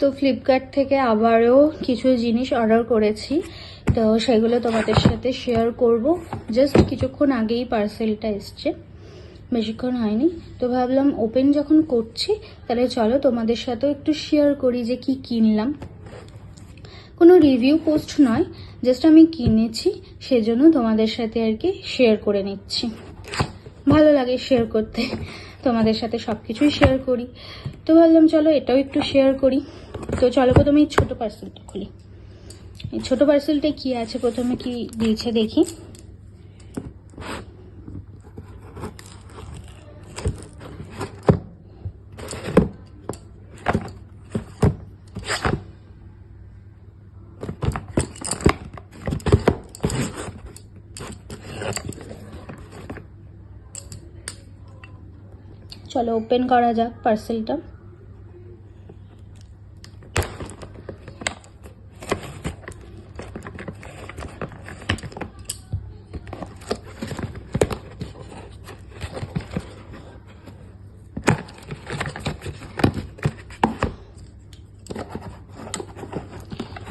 তো ফ্লিপকার্ট থেকে আবারও কিছু জিনিস অর্ডার করেছি। তো সেগুলো তোমাদের সাথে শেয়ার করব। জাস্ট কিছুক্ষণ আগেই পার্সেলটা এসছে। বেশিক্ষণ হয়নি। তো ভাবলাম ওপেন যখন করছি, তাহলে চলো তোমাদের সাথেও একটু শেয়ার করি যে কি কিনলাম। কোনো রিভিউ পোস্ট নয় জাস্ট আমি কিনেছি, সেজন্য তোমাদের সাথে আর কি শেয়ার করে নিচ্ছি। ভালো লাগে শেয়ার করতে। তোমাদের সাথে সব কিছুই শেয়ার করি। তো ভাবলাম, চলো এটাও একটু শেয়ার করি। তো চলো প্রথমে এই ছোটো পার্সেলটা খুলি। এই ছোটো পার্সেলটায় কী আছে? প্রথমে কি দিয়েছে দেখি। চলো ওপেন করা যাক পার্সেলটা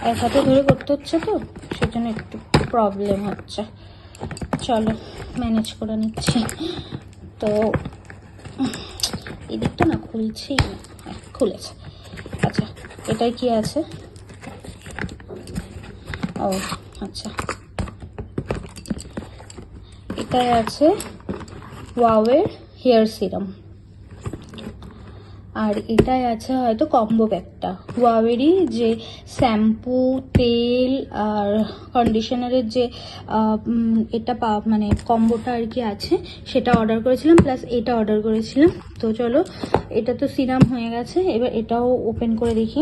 এক হাতে ধরে করতে হচ্ছে তো, সেজন্য একটু প্রবলেম হচ্ছে। চলো ম্যানেজ করে নিচ্ছি। তো এদিকটা না খুলছি হ্যাঁ, খুলেছে। আচ্ছা এটাই কি আছে? ও আচ্ছা। এটাই আছে ওয়াওয়ের হেয়ার সিরাম। আর এটাই আছে হয়তো কম্বো প্যাকটা ওয়াওয়েরই যে শ্যাম্পু তেল আর কন্ডিশনারের যে এটা পা মানে কম্বোটা আর কি আছে, সেটা অর্ডার করেছিলাম প্লাস এটা অর্ডার করেছিলাম। তো চলো, এটা তো সিরাম হয়ে গেছে, এবার এটাও ওপেন করে দেখি।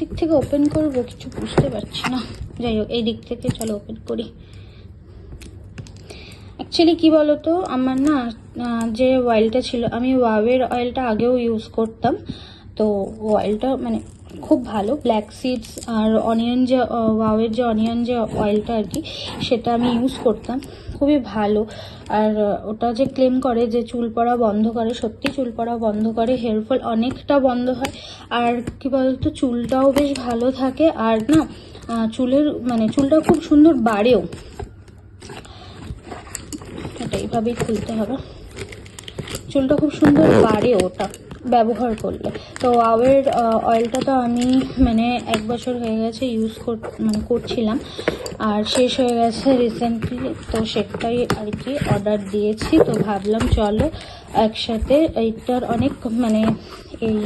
দিক থেকে ওপেন করব কিছু বুঝতে পারছি না। যাই হোক, এই দিক থেকে চলো ওপেন করি। অ্যাকচুয়ালি কি বলতো? আমার না যে অয়েলটা ছিল, আমি ওয়াওয়ের অয়েলটা আগেও ইউজ করতাম। তো অয়েলটা মানে খুব ভালো ব্ল্যাক সিডস আর অনিয়ন যে ওয়াওয়ের যে অনিয়ন যে অয়েলটা আর কি, সেটা আমি ইউজ করতাম। খুবই ভালো। আর ওটা যে ক্লেম করে যে চুল পড়া বন্ধ করে, সত্যি চুল পড়া বন্ধ করে হেয়ার ফল অনেকটা বন্ধ হয়। আর কি বলতো? চুলটাও বেশ ভালো থাকে। আর না চুলের মানে চুলটা খুব সুন্দর বাড়েও। এটা এইভাবেই খুলতে হবে। চুলটা খুব সুন্দর বাড়ে ওটা, ব্যবহার করলে। তো ওয়াওয়ের অয়েলটা তো আমি মানে এক বছর হয়ে গেছে ইউজ কর মানে করছিলাম। আর শেষ হয়ে গেছে রিসেন্টলি তো সেটাই আর কি অর্ডার দিয়েছি। তো ভাবলাম চলো একসাথে এইটার অনেক মানে এই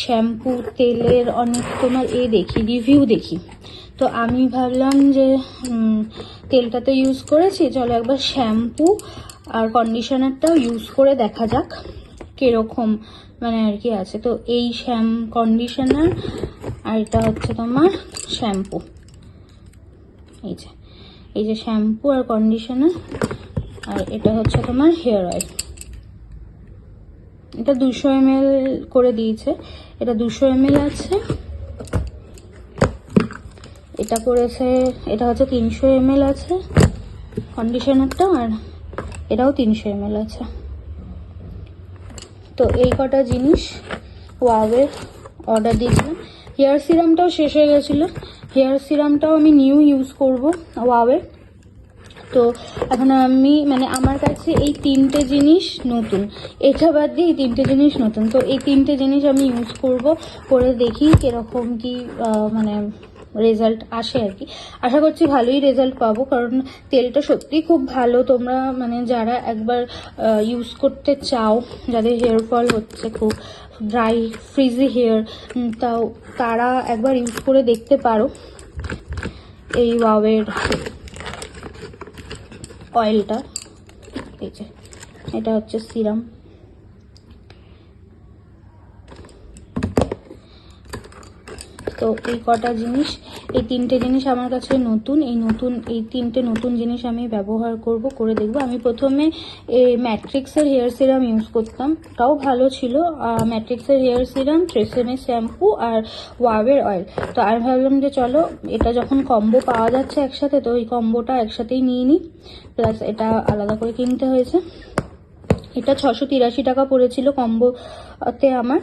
শ্যাম্পু তেলের অনেক তোমার এ দেখি রিভিউ দেখি। তো আমি ভাবলাম যে তেলটা তো ইউজ করেছি, চলো একবার শ্যাম্পু আর কন্ডিশনারটাও ইউজ করে দেখা যাক কীরকম মানে আর কি আছে। তো এই শ্যাম কন্ডিশনার আর এটা হচ্ছে তোমার শ্যাম্পু এই যে এই যে শ্যাম্পু আর কন্ডিশনার আর এটা হচ্ছে তোমার হেয়ার অয়েল এটা দুশো এম করে দিয়েছে। এটা দুশো এম আছে। এটা করেছে, এটা হচ্ছে তিনশো এম আছে। কন্ডিশনারটা আর এটাও তিনশো এম আছে। তো এই কটা জিনিস ওয়াওয়ের অর্ডার দিয়েছিলাম হেয়ার সিরামটাও শেষ হয়ে গেছিল। হেয়ার সিরামটাও আমি নিউ ইউজ করব ওয়াওয়ের তো এখন আমি মানে আমার কাছে এই তিনটে জিনিস নতুন। এটা বাদ দিয়ে এই তিনটে জিনিস নতুন। তো এই তিনটে জিনিস আমি ইউজ করব করে দেখি কীরকম কি মানে রেজাল্ট আসে আর কি। আশা করছি ভালোই রেজাল্ট পাবো, কারণ তেলটা সত্যিই খুব ভালো। তোমরা মানে যারা একবার ইউজ করতে চাও, যাদের হেয়ার ফল হচ্ছে খুব ড্রাই ফ্রিজি হেয়ার তাও তারা একবার ইউজ করে দেখতে পারো। এই ওয়াওয়ের অয়েলটা এই যে, এটা হচ্ছে সিরাম তো এই কটা জিনিস এই তিনটে জিনিস আমার কাছে নতুন, এই নতুন, এই তিনটে নতুন জিনিস আমি ব্যবহার করব, করে দেখব। আমি প্রথমে ম্যাট্রিক্সের হেয়ার সিরাম ইউজ করতাম। তাও ভালো ছিল। ম্যাট্রিক্সের হেয়ার সিরাম ট্রেসেমের শ্যাম্পু আর ওয়াবের অয়েল তো আর ভাবলাম যে চলো, এটা যখন কম্বো পাওয়া যাচ্ছে একসাথে, তো ওই কম্বোটা একসাথেই নিয়ে নিই। প্লাস এটা আলাদা করে কিনতে হয়েছে। এটা ছশো তিরাশি টাকা পড়েছিল কম্বোতে আমার।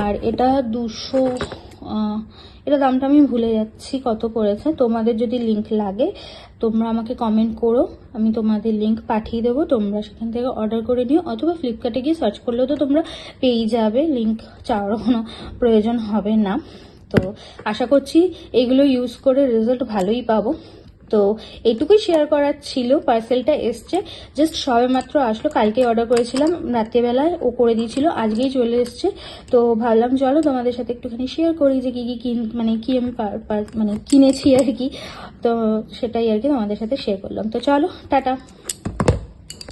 আর এটা দুশো এটা দামটা আমি ভুলে যাচ্ছি কত পড়েছে। তোমাদের যদি লিংক লাগে, তোমরা আমাকে কমেন্ট করো। আমি তোমাদের লিংক পাঠিয়ে দেবো। তোমরা সেখান থেকে অর্ডার করে নিও। অথবা ফ্লিপকার্টে গিয়ে সার্চ করলেও তো তোমরা পেয়ে যাবে। লিঙ্ক চাওয়ারও কোনো প্রয়োজন হবে না। তো আশা করছি এগুলো ইউজ করে রেজাল্ট ভালোই পাবো। তো এটুকুই শেয়ার করার ছিল। পার্সেলটা এসছে। জাস্ট সবে মাত্র আসলো। কালকে অর্ডার করেছিলাম। রাত্রেবেলায় ও করে দিয়েছিল। আজকেই চলে এসছে। তো ভাবলাম, চলো তোমাদের সাথে একটুখানি শেয়ার করি যে কী কী কিন মানে কি আমি মানে কিনেছি আর কি। তো সেটাই আর কি তোমাদের সাথে শেয়ার করলাম। তো চলো, টাটা।